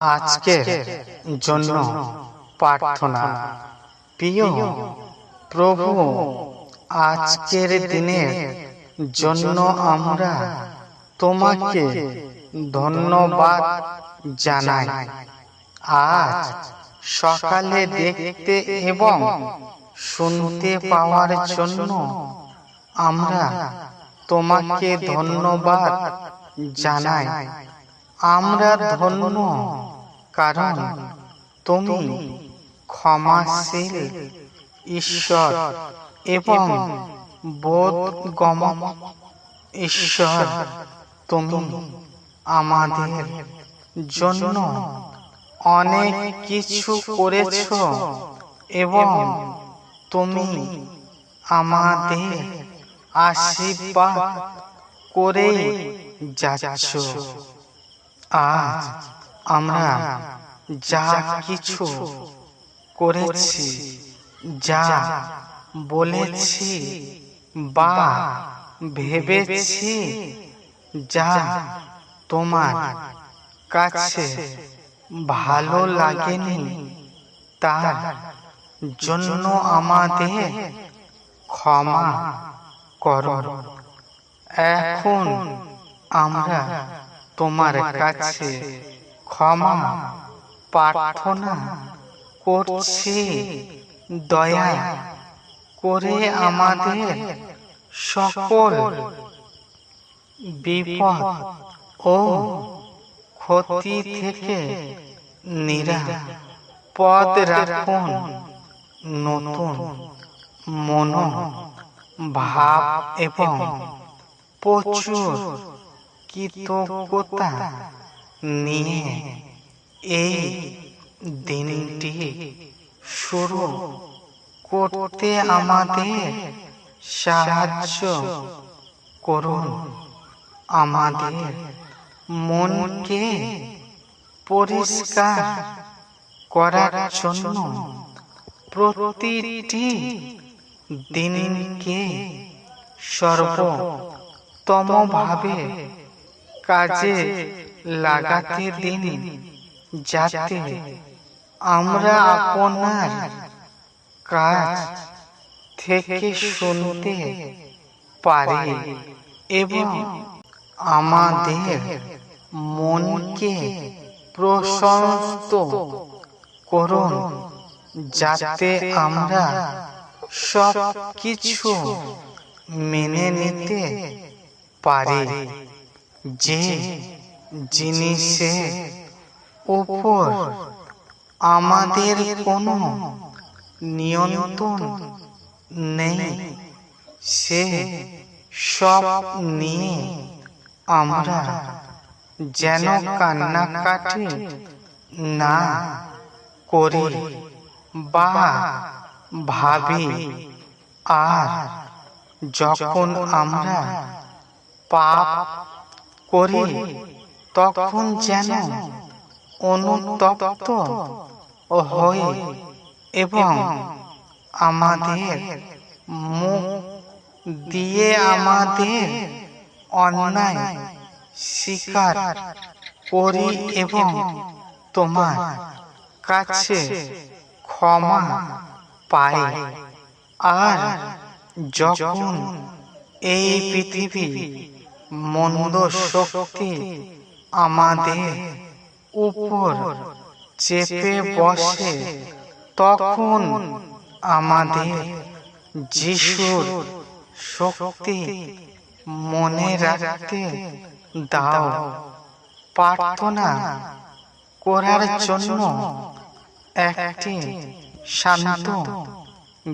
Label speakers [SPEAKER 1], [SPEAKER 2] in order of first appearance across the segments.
[SPEAKER 1] আজকের জন্য প্রার্থনা। প্রিয় প্রভু, আজকের দিনের জন্য আমরা তোমাকে ধন্যবাদ জানাই। আজ সকালে দেখতে এবং শুনতে পাওয়ার জন্য আমরা তোমাকে ধন্যবাদ জানাই। আমরা ধন্য কারণ তুমি ক্ষমাশীল ঈশ্বর এবং বোধগম ঈশ্বর তুমি আমাদের জন্য অনেক কিছু করেছ এবং তুমি আমাদের আশীর্বাদ করে যাচ্ছ। আজ আমরা যা কিছু করেছি, যা বলেছি বা ভেবেছি, যা তোমার কাছে ভালো লাগেনি, তার জন্য আমাদের ক্ষমা করো। এখন আমরা তোমার কাছে ক্ষমা প্রার্থনা করছি দয়া করে আমাদের সকল বিপদ ও ক্ষতি থেকে নিরাপদ রাখুন নতুন মন ভাব এবং প্রচুর কৃতজ্ঞতা নিয়ে এই দিনটি শুরু করতে আমাদের সাহায্য করুন। আমাদের মনকে পরিষ্কার করার জন্য প্রতিটি দিনকে সর্বোত্তমভাবে কাজে লাগাতে দিন, যাতে আমরা আপনার কাজ থেকে শুনতে পারি এবং আমাদের মনকে প্রশস্ত করুন, যাতে আমরা সব কিছু মেনে নিতে পারি, যে জিনিসের উপর আমাদের কোনো নিয়ন্ত্রণ নেই। সে সব নিয়ে আমরা যেন কান্নাকাটি না করি বা ভাবি। আর যখন আমরা পাপ করি তখন যেন অনুতপ্ত হয়ে এবং আমাদের মুখ দিয়ে আমাদের অন্যায় স্বীকার করি এবং তোমার কাছে ক্ষমা পাই। আর যখন এই পৃথিবী মন্দ শক্তি আমাদের উপর চেপে বসে, তখন আমাদের যিশুর শক্তি মনে রাখতে দাও। প্রার্থনা করার জন্য একটি শান্ত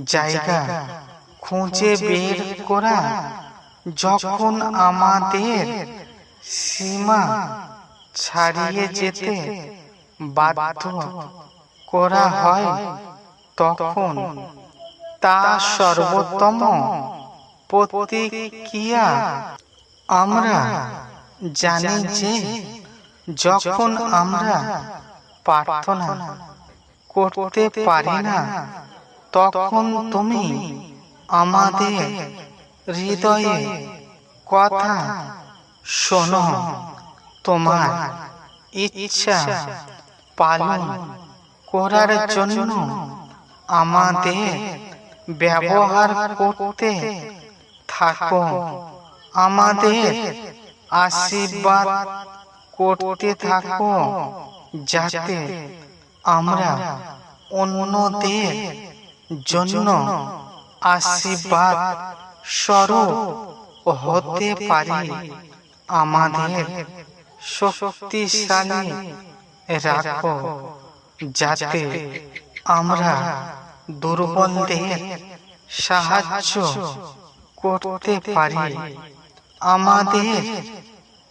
[SPEAKER 1] জায়গা খুঁজে বের করা, যখন আমাদের সীমা ছাড়িয়ে যেতে বাধ্য করা হয় তখন। তা সর্বোত্তম প্রতিক্রিয়া আমরা জানি যে যখন আমরা প্রার্থনা করতে পারি না তখন তুমি আমাদের হৃদয়ে কথা শোনো, তোমার ইচ্ছা পালন করার জন্য আমাদের ব্যবহার করতে থাকো। আমাদের আশীর্বাদ করতে থাকো যাতে আমরা অন্যদের জন্য আশীর্বাদ স্বরূপ হতে পারি। আমাদের শক্তিশালী রাখো, যাতে আমরা দুর্বলদের সাহায্য করতে পারি। আমাদের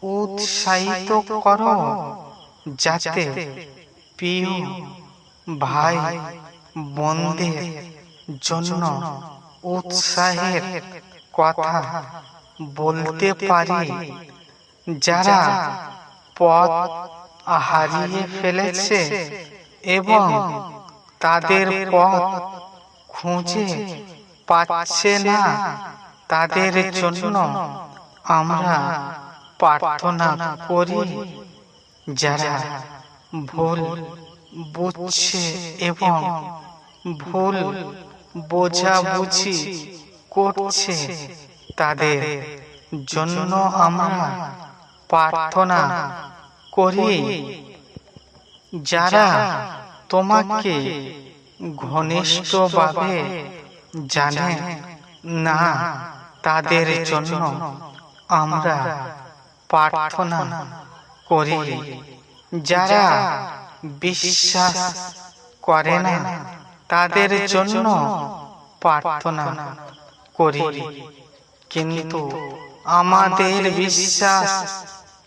[SPEAKER 1] উৎসাহিত করো, যাতে প্রিয় ভাই বোনদের জন্য উৎসাহের কথা বলতে পারি। যারা পথ হারিয়ে ফেলেছে এবং তাদের পথ খুঁজে পাচ্ছে না, তাদের জন্য আমরা প্রার্থনা করি, যারা ভুল বুঝছে এবং ভুল বোঝাবুঝি করছে, তাদের জন্য আমরা প্রার্থনা করি। যারা তোমাকে ঘনিষ্ঠভাবে জানে না, তাদের জন্য আমরা প্রার্থনা করি। যারা বিশ্বাস করে না, তাদের জন্য প্রার্থনা করি। কিন্তু আমাদের বিশ্বাস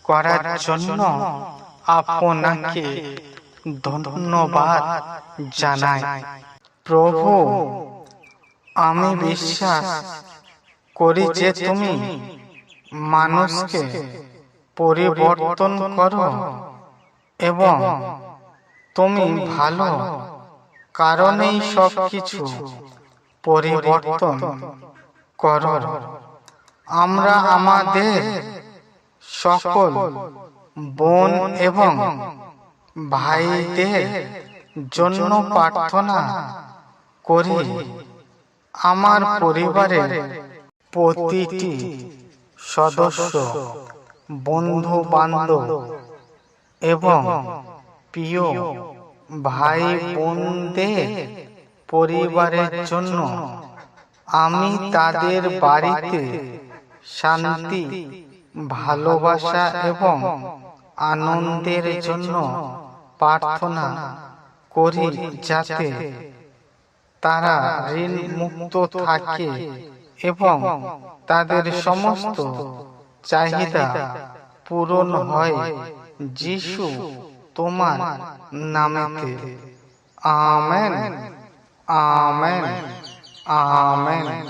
[SPEAKER 1] করার জন্য আপনাকে ধন্যবাদ জানাই। প্রভু আমি বিশ্বাস করি যে তুমি মানুষকে পরিবর্তন করো এবং তুমি ভালো কারণেই সব কিছু পরিবর্তন করো। আমরা আমাদের সকল বোন এবং ভাইদের জন্য প্রার্থনা করি। আমার পরিবারের প্রতিটি সদস্য বন্ধু বান্ধব এবং প্রিয় ভাই বোনদের পরিবারের জন্য আমি তাদের বাড়িতে শান্তি ভালোবাসা এবং আনন্দের জন্য প্রার্থনা করি যাতে তারা ঋণ মুক্ত থাকে এবং তাদের সমস্ত চাহিদা পূরণ হয় যিশু তোমার নামেতে। আমেন। আমেন। আমেন।